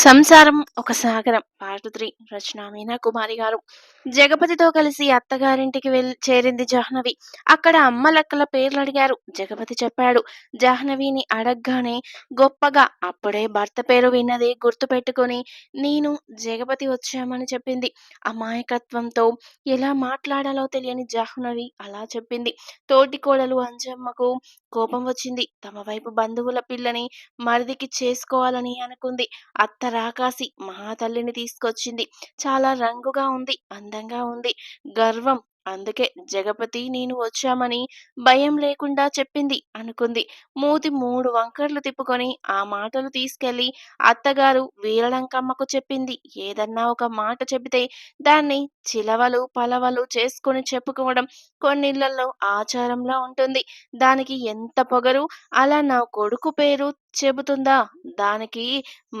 సంసారం ఒక సాగరం. పార్ట్ త్రీ రచన మీనా కుమారి గారు. జగపతితో కలిసి అత్తగారింటికి వెళ్ళి చేరింది జాహ్నవి. అక్కడ అమ్మ లక్కల పేర్లు అడిగారు. జగపతి చెప్పాడు జాహ్నవిని అడగగానే గొప్పగా అప్పుడే భర్త పేరు విన్నది గుర్తు పెట్టుకొని నేను జగపతి వచ్చామని చెప్పింది. అమాయకత్వంతో ఎలా మాట్లాడాలో తెలియని జాహ్నవి అలా చెప్పింది. తోటి కోడలు అంజమ్మకు కోపం వచ్చింది. తమ వైపు బంధువుల పిల్లని మరిదికి చేసుకోవాలని అనుకుంది. అత్త రాకాసి మహాతల్లిని తీసుకొచ్చింది. చాలా రంగుగా ఉంది అందంగా ఉంది. గర్వం అందుకే జగపతి నేను వచ్చామని భయం లేకుండా చెప్పింది అనుకుంది. మూతి మూడు వంకర్లు తిప్పుకొని ఆ మాటలు తీసుకెళ్ళి అత్తగారు వీరలంకమ్మకు చెప్పింది. ఏదన్నా ఒక మాట చెబితే దాన్ని చిలవలు పలవలు చేసుకొని చెప్పుకోవడం కొన్నిళ్ళలో ఆచారంలా ఉంటుంది. దానికి ఎంత పొగరు అలా నా కొడుకు పేరు చెబుతుందా? దానికి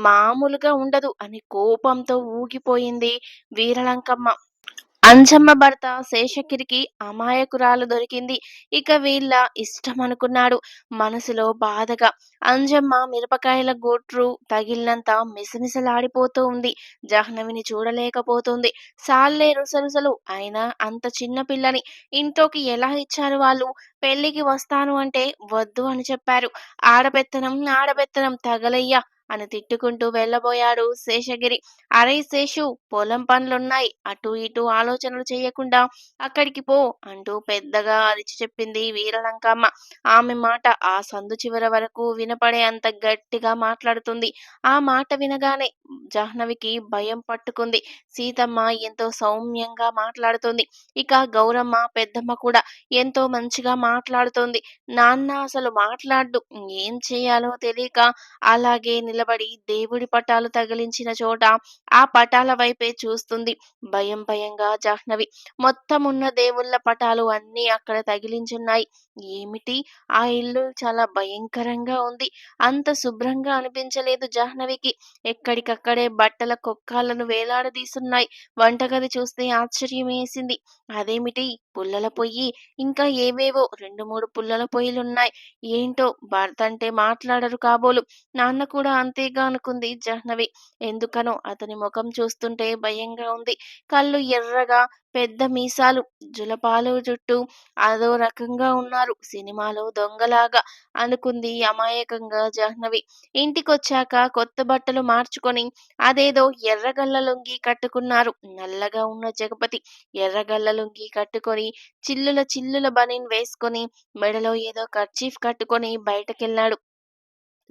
మామూలుగా ఉండదు అని కోపంతో ఊగిపోయింది వీరలంకమ్మ. అంజమ్మ భర్త శేషగిరికి అమాయకురాలు దొరికింది. ఇక వీళ్ళ ఇష్టం అనుకున్నాడు మనసులో బాధగా అంజమ్మ మిరపకాయల గోట్రు తగిలినంత మిసమిసలాడిపోతూ ఉంది. జాహ్నవిని చూడలేకపోతుంది. సాల్లే రుసరుసలు. అయినా అంత చిన్న పిల్లని ఇంట్లోకి ఎలా ఇచ్చారు వాళ్ళు? పెళ్ళికి వస్తాను అంటే వద్దు అని చెప్పారు. ఆడపెత్తనం ఆడపెత్తనం తగలయ్యా. అని తిట్టుకుంటూ వెళ్ళబోయాడు శేషగిరి. అరే శేషు పొలం పనులున్నాయి. అటు ఇటు ఆలోచనలు చేయకుండా అక్కడికి పో అంటూ పెద్దగా అరిచి చెప్పింది వీరలంకమ్మ. ఆమె మాట ఆ సందు చివర వరకు వినపడే అంత గట్టిగా మాట్లాడుతుంది. ఆ మాట వినగానే జాహ్నవికి భయం పట్టుకుంది. సీతమ్మ ఎంతో సౌమ్యంగా మాట్లాడుతుంది. ఇక గౌరమ్మ పెద్దమ్మ కూడా ఎంతో మంచిగా మాట్లాడుతోంది. నాన్న అసలు మాట్లాడు ఏం చేయాలో తెలియక అలాగే నిలబడి దేవుడి పటాలు తగిలించిన చోట ఆ పటాల వైపే చూస్తుంది. భయం భయంగా జాహ్నవి. మొత్తం ఉన్న దేవుళ్ళ పటాలు అన్నీ అక్కడ తగిలించున్నాయి. ఏమిటి? ఆ ఇల్లు చాలా భయంకరంగా ఉంది. అంత శుభ్రంగా అనిపించలేదు జాహ్నవికి. ఎక్కడికక్కడే బట్టల కొక్కాలను వేలాడదీసున్నాయి వంటగది చూస్తే ఆశ్చర్యం వేసింది అదేమిటి? పుల్లల పొయ్యి. ఇంకా ఏవేవో రెండు మూడు పుల్లల పొయ్యిలున్నాయి. ఏంటో భర్త అంటే మాట్లాడరు కాబోలు. నాన్న కూడా అంతేగా అనుకుంది జాహ్నవి. ఎందుకనో అతని ముఖం చూస్తుంటే భయంగా ఉంది. కళ్ళు ఎర్రగా పెద్ద మీసాలు జులపాలు జుట్టు అదో రకంగా ఉన్నారు. సినిమాలో దొంగలాగా అనుకుంది అమాయకంగా జాహ్నవి. ఇంటికొచ్చాక కొత్త బట్టలు మార్చుకొని అదేదో ఎర్రగల్ల లొంగి కట్టుకున్నారు. నల్లగా ఉన్న జగపతి ఎర్రగల్ల లొంగి కట్టుకొని చిల్లుల చిల్లుల బనీన్ వేసుకొని మెడలో ఏదో కర్చీఫ్ కట్టుకొని బయటకెళ్ళాడు.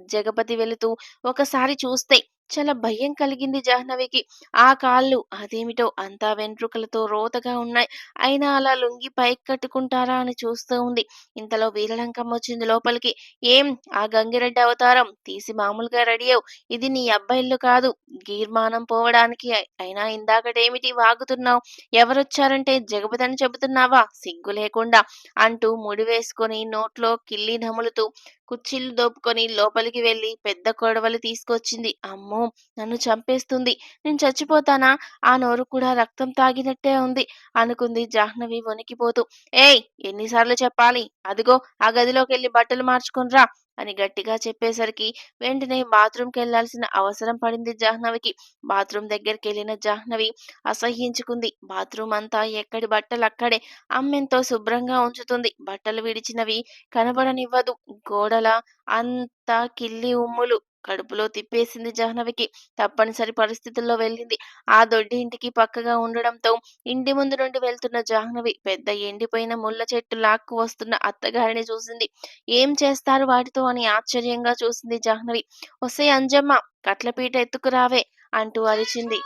జగపతి వెళుతూ ఒకసారి చూస్తే చాలా భయం కలిగింది జాహ్నవికి. ఆ కాళ్ళు అదేమిటో అంతా వెంట్రుకలతో రోతగా ఉన్నాయి. అయినా అలా లుంగి పైకి కట్టుకుంటారా అని చూస్తూ ఉంది. ఇంతలో వీరలంకమ్మ వచ్చింది లోపలికి. ఏం? ఆ గంగిరెడ్డి అవతారం తీసి మామూలుగా రెడీ అవు. ఇది నీ అబ్బాయిల్లు కాదు. గీర్మానం పోవడానికి అయినా ఇందాకటేమిటి వాగుతున్నావు? ఎవరొచ్చారంటే జగపతని చెబుతున్నావా? సిగ్గు లేకుండా అంటూ ముడి వేసుకొని నోట్లో కిల్లి నములుతూ కుర్చీలు దోపుకొని లోపలికి వెళ్ళి పెద్ద కొడవలి తీసుకొచ్చింది. అమ్మో! నన్ను చంపేస్తుంది. నేను చచ్చిపోతానా? ఆ నోరు కూడా రక్తం తాగినట్టే ఉంది అనుకుంది జాహ్నవి వణికిపోతూ. ఏయ్! ఎన్నిసార్లు చెప్పాలి? అదిగో ఆ గదిలోకి వెళ్ళి బట్టలు మార్చుకునిరా అని గట్టిగా చెప్పేసరికి వెంటనే బాత్రూమ్కి వెళ్ళాల్సిన అవసరం పడింది జాహ్నవికి. బాత్రూమ్ దగ్గరికి వెళ్ళిన జాహ్నవి అసహ్యించుకుంది. బాత్రూమ్ అంతా ఎక్కడి బట్టలు అక్కడే. అమ్మెంతో శుభ్రంగా ఉంచుతుంది. బట్టలు విడిచినవి కనబడనివ్వదు. గోడల అంతా కిల్లి ఉమ్ములు. కడుపులో తిప్పేసింది జాహ్నవికి. తప్పనిసరి పరిస్థితుల్లో వెళ్ళింది. ఆ దొడ్డి ఇంటికి పక్కగా ఉండడంతో ఇంటి ముందు నుండి వెళ్తున్న జాహ్నవి పెద్ద ఎండిపోయిన ముళ్ళ చెట్టు లాక్కు వస్తున్న అత్తగారిని చూసింది. ఏం చేస్తారు వాటితో? అని ఆశ్చర్యంగా చూసింది జాహ్నవి. ఒసే అంజమ్మ కట్లపీట ఎత్తుకురావే అంటూ అరిచింది.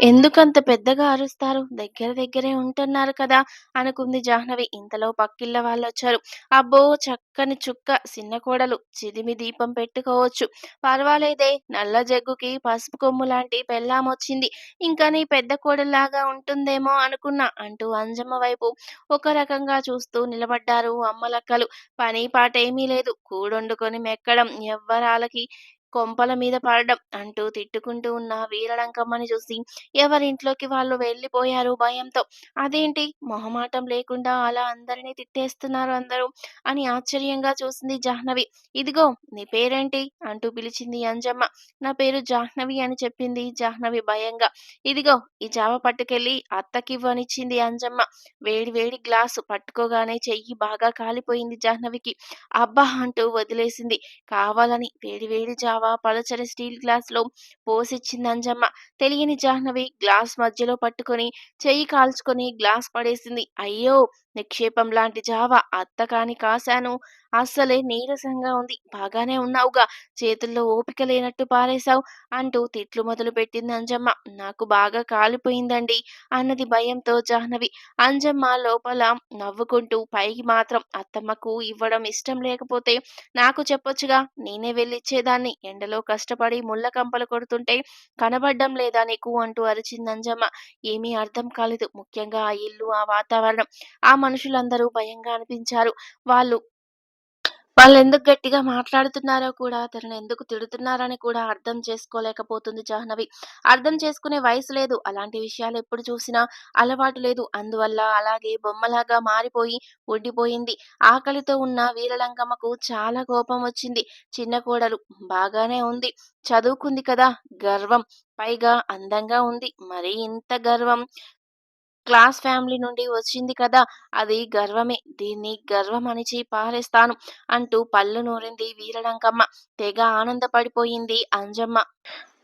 ఎందుకంత పెద్దగా అరుస్తారు? దగ్గర దగ్గరే ఉంటున్నారు కదా అనుకుంది జాహ్నవి. ఇంతలో పక్కిళ్ళ వాళ్ళు వచ్చారు అబ్బో చక్కని చుక్క చిన్న కోడలు. చిదిమి దీపం పెట్టుకోవచ్చు. పర్వాలేదే నల్ల జగ్గుకి పసుపు కొమ్ము లాంటి పెళ్ళాం వచ్చింది. ఇంకా నీ పెద్ద కోడలాగా ఉంటుందేమో అనుకున్నా అంటూ అంజమ్మ వైపు ఒక రకంగా చూస్తూ నిలబడ్డారు అమ్మలక్కలు. పని పాట ఏమీ లేదు. కూడొండుకొని మెక్కడం ఎవ్వరాలకి కొంపల మీద పడడం అంటూ తిట్టుకుంటూ ఉన్న వీరలంకమ్మని చూసి ఎవరింట్లోకి వాళ్ళు వెళ్ళిపోయారు భయంతో. అదేంటి? మొహమాటం లేకుండా అలా అందరినీ తిట్టేస్తున్నారు అందరూ అని ఆశ్చర్యంగా చూసింది జాహ్నవి. ఇదిగో నీ పేరేంటి? అంటూ పిలిచింది అంజమ్మ. నా పేరు జాహ్నవి అని చెప్పింది జాహ్నవి భయంగా. ఇదిగో ఈ జావ పట్టుకెళ్ళి అత్తకివ్వనిచ్చింది అంజమ్మ. వేడి వేడి గ్లాసు పట్టుకోగానే చెయ్యి బాగా కాలిపోయింది జాహ్నవికి. అబ్బా అంటూ వదిలేసింది. కావాలని వేడి వేడి జావ పలచని స్టీల్ గ్లాసులో పోసిచ్చింది అంజమ్మ తెలియని జాహ్నవి గ్లాస్ మధ్యలో పట్టుకొని చెయ్యి కాల్చుకొని గ్లాస్ పడేసింది. అయ్యో! నిక్షేపం లాంటి జావ అత్త కాని కాశాను. అస్సలే నీరసంగా ఉంది. బాగానే ఉన్నావుగా. చేతుల్లో ఓపిక లేనట్టు పారేశావు అంటూ తిట్లు మొదలు పెట్టింది అంజమ్మ. నాకు బాగా కాలిపోయిందండి అన్నది భయంతో జాహ్నవి. అంజమ్మ లోపల నవ్వుకుంటూ పైకి మాత్రం అత్తమ్మకు ఇవ్వడం ఇష్టం లేకపోతే నాకు చెప్పొచ్చుగా. నేనే వెళ్ళిచ్చేదాన్ని. ఎండలో కష్టపడి ముళ్ళ కంపలు కొడుతుంటే కనబడ్డం లేదా నీకు అంటూ అరిచింది అంజమ్మ. ఏమీ అర్థం కాలేదు. ముఖ్యంగా ఆ ఇల్లు ఆ వాతావరణం. ఆ మనుషులందరూ భయంగా అనిపించారు. వాళ్ళు వాళ్ళెందుకు గట్టిగా మాట్లాడుతున్నారో కూడా తనను ఎందుకు తిడుతున్నారని కూడా అర్థం చేసుకోలేకపోతుంది జాహ్నవి. అర్థం చేసుకునే వయసు లేదు. అలాంటి విషయాలు ఎప్పుడు చూసినా అలవాటు లేదు. అందువల్ల అలాగే బొమ్మలాగా మారిపోయి ఉండిపోయింది. ఆకలితో ఉన్న వీరలంకమ్మకు చాలా కోపం వచ్చింది. చిన్న కోడలు బాగానే ఉంది. చదువుకుంది కదా గర్వం. పైగా అందంగా ఉంది. మరి ఇంత గర్వం. క్లాస్ ఫ్యామిలీ నుండి వచ్చింది కదా అది గర్వమే. దీన్ని గర్వం అనిచి పారేస్తాను అంటూ పళ్ళు నూరింది వీరలంకమ్మ తెగ ఆనందపడిపోయింది అంజమ్మ.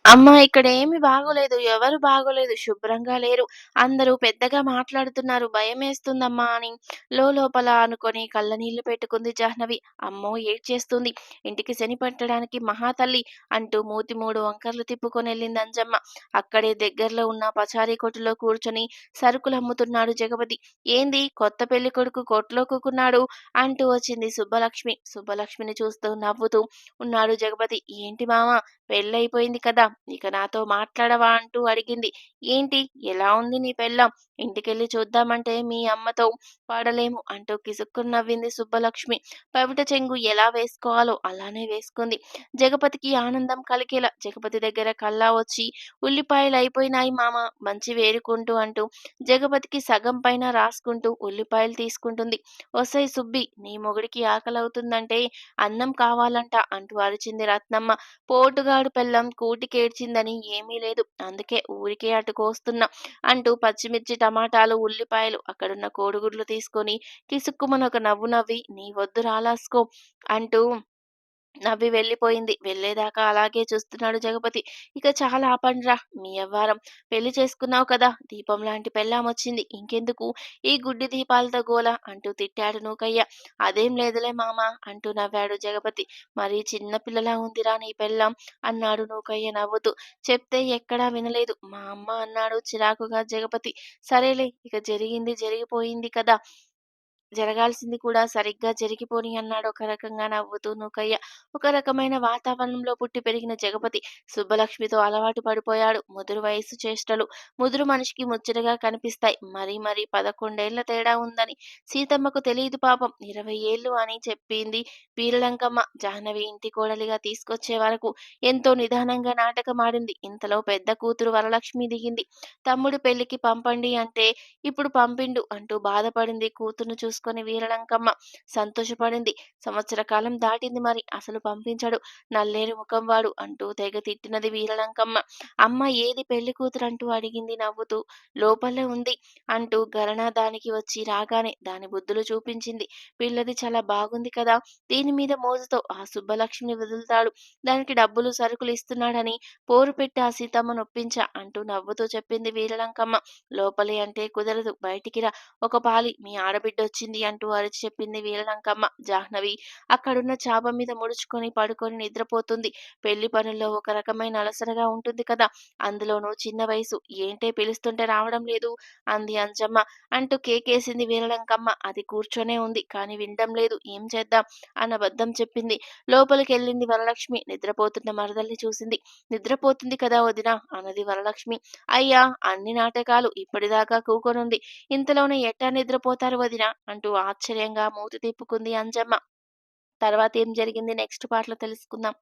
అమ్మ ఇక్కడ ఏమి బాగోలేదు. ఎవరు బాగోలేదు. శుభ్రంగా లేరు. అందరూ పెద్దగా మాట్లాడుతున్నారు. భయమేస్తుందమ్మా అని లోపల అనుకొని కళ్ళ నీళ్ళు పెట్టుకుంది జాహ్నవి. అమ్మో ఏడ్చేస్తుంది ఇంటికి శని పట్టడానికి మహాతల్లి అంటూ మూతి మూడు వంకర్లు తిప్పుకొని వెళ్ళింది అంజమ్మ. అక్కడే దగ్గరలో ఉన్న పచారీ కొట్టులో కూర్చొని సరుకులు అమ్ముతున్నాడు జగపతి. ఏంది? కొత్త పెళ్ళి కొడుకు కొట్లో కూకున్నాడు అంటూ వచ్చింది సుబ్బలక్ష్మి. సుబ్బలక్ష్మిని చూస్తూ నవ్వుతూ ఉన్నాడు జగపతి. ఏంటి మామ పెళ్ళైపోయింది కదా. ఇక నాతో మాట్లాడవా అంటూ అడిగింది. ఏంటి? ఎలా ఉంది నీ పెళ్ళాం? ఇంటికెళ్ళి చూద్దామంటే మీ అమ్మతో పాడలేము అంటూ కిసుక్కుని నవ్వింది సుబ్బలక్ష్మి. పవిట చెంగు ఎలా వేసుకోవాలో అలానే వేసుకుంది. జగపతికి ఆనందం కలిగేలా. జగపతి దగ్గర కల్లా వచ్చి ఉల్లిపాయలు అయిపోయినాయి మామ. మంచి వేరుకుంటూ అంటూ జగపతికి సగం పైన రాసుకుంటూ ఉల్లిపాయలు తీసుకుంటుంది. వసై సుబ్బి నీ మొగుడికి ఆకలవుతుందంటే అన్నం కావాలంట అంటూ అరిచింది రత్నమ్మ. పోటుగాడు పెళ్ళం కూటికి కూటికేడ్చిందని ఏమీ లేదు. అందుకే ఊరికే అటుకోస్తున్నా అంటూ పచ్చిమిర్చి టమాటాలు ఉల్లిపాయలు అక్కడున్న కోడిగుడ్లు తీసుకొని కిసుక్కుమని ఒక నవ్వు నవ్వి నీ వద్దు రాలాసుకో అంటూ నవ్వి వెళ్ళిపోయింది. వెళ్ళేదాకా అలాగే చూస్తున్నాడు జగపతి. ఇక చాలా ఆపండ్రా మీ అవ్వారం పెళ్ళి చేసుకున్నావు కదా దీపం లాంటి పెళ్ళాం వచ్చింది. ఇంకెందుకు? ఈ గుడ్డి దీపాలతో గోల అంటూ తిట్టాడు నూకయ్య. అదేం లేదులే మామ అంటూ నవ్వాడు జగపతి. మరి చిన్న పిల్లలా ఉందిరా నీ పెళ్ళాం అన్నాడు నూకయ్య నవ్వుతూ. చెప్తే ఎక్కడా వినలేదు మా అమ్మ అన్నాడు చిరాకుగా జగపతి. సరేలే ఇక జరిగింది జరిగిపోయింది కదా. జరగాల్సింది కూడా సరిగ్గా జరిగిపోని అన్నాడు. ఒక రకంగా నవ్వుతూ నూకయ్య. ఒక రకమైన వాతావరణంలో పుట్టి పెరిగిన జగపతి సుబ్బలక్ష్మితో అలవాటు పడిపోయాడు. ముదురు వయసు చేష్టలు ముదురు మనిషికి ముచ్చటగా కనిపిస్తాయి. మరీ మరీ పదకొండేళ్ళ తేడా ఉందని సీతమ్మకు తెలియదు పాపం. ఇరవై ఏళ్ళు అని చెప్పింది వీరలంకమ్మ. జాహ్నవి ఇంటి కోడలిగా తీసుకొచ్చే వరకు ఎంతో నిదానంగా నాటకమాడింది. ఇంతలో పెద్ద కూతురు వరలక్ష్మి దిగింది. తమ్ముడు పెళ్ళికి పంపండి అంటే ఇప్పుడు పంపిండు అంటూ బాధపడింది కూతురును చూసుకొని వీరలంకమ్మ సంతోషపడింది. సంవత్సర కాలం దాటింది మరి. అసలు పంపించడు. నల్లేరు ముఖం వాడు అంటూ తెగ తిట్టినది వీరలంకమ్మ. అమ్మ ఏది పెళ్ళి కూతురు అంటూ అడిగింది నవ్వుతూ. లోపలే ఉంది అంటూ గరణ దానికి వచ్చి రాగానే దాని బుద్ధులు చూపించింది. పిల్లది చాలా బాగుంది కదా. దీని మీద మోజుతో ఆ సుబ్బలక్ష్మిని వదులుతాడు. దానికి డబ్బులు సరుకులు ఇస్తున్నాడని పోరు పెట్టి ఆ సీతమ్మ నొప్పించా అంటూ నవ్వుతూ చెప్పింది వీరలంకమ్మ. లోపలే అంటే కుదరదు. బయటికి రా. ఒక పాలి. మీ ఆడబిడ్డ వచ్చింది. అంటూ అరిచి చెప్పింది వీరలంకమ్మ జాహ్నవి అక్కడున్న చాప మీద ముడుచుకొని పడుకొని నిద్రపోతుంది. పెళ్ళి పనుల్లో ఒక రకమైన అలసరగా ఉంటుంది కదా. అందులోనూ చిన్న వయసు. ఏంటే పిలుస్తుంటే రావడం లేదు అంది అంజమ్మ. అంటూ కేకేసింది వీరలంకమ్మ అది కూర్చొనే ఉంది కానీ వినడం లేదు. ఏం చేద్దాం? అన్న బద్దం చెప్పింది. లోపలికి వెళ్ళింది వరలక్ష్మి. నిద్రపోతున్న మరదల్ని చూసింది. నిద్రపోతుంది కదా వదిన? అన్నది వరలక్ష్మి. అయ్యా అన్ని నాటకాలు ఇప్పటిదాకా కూకొనుంది. ఇంతలోనే ఎట్టా నిద్రపోతారు వదిన? అంటూ ఆశ్చర్యంగా మూతి తిప్పుకుంది అంజమ్మ. తర్వాత ఏం జరిగింది? నెక్స్ట్ పార్ట్లో తెలుసుకుందాం.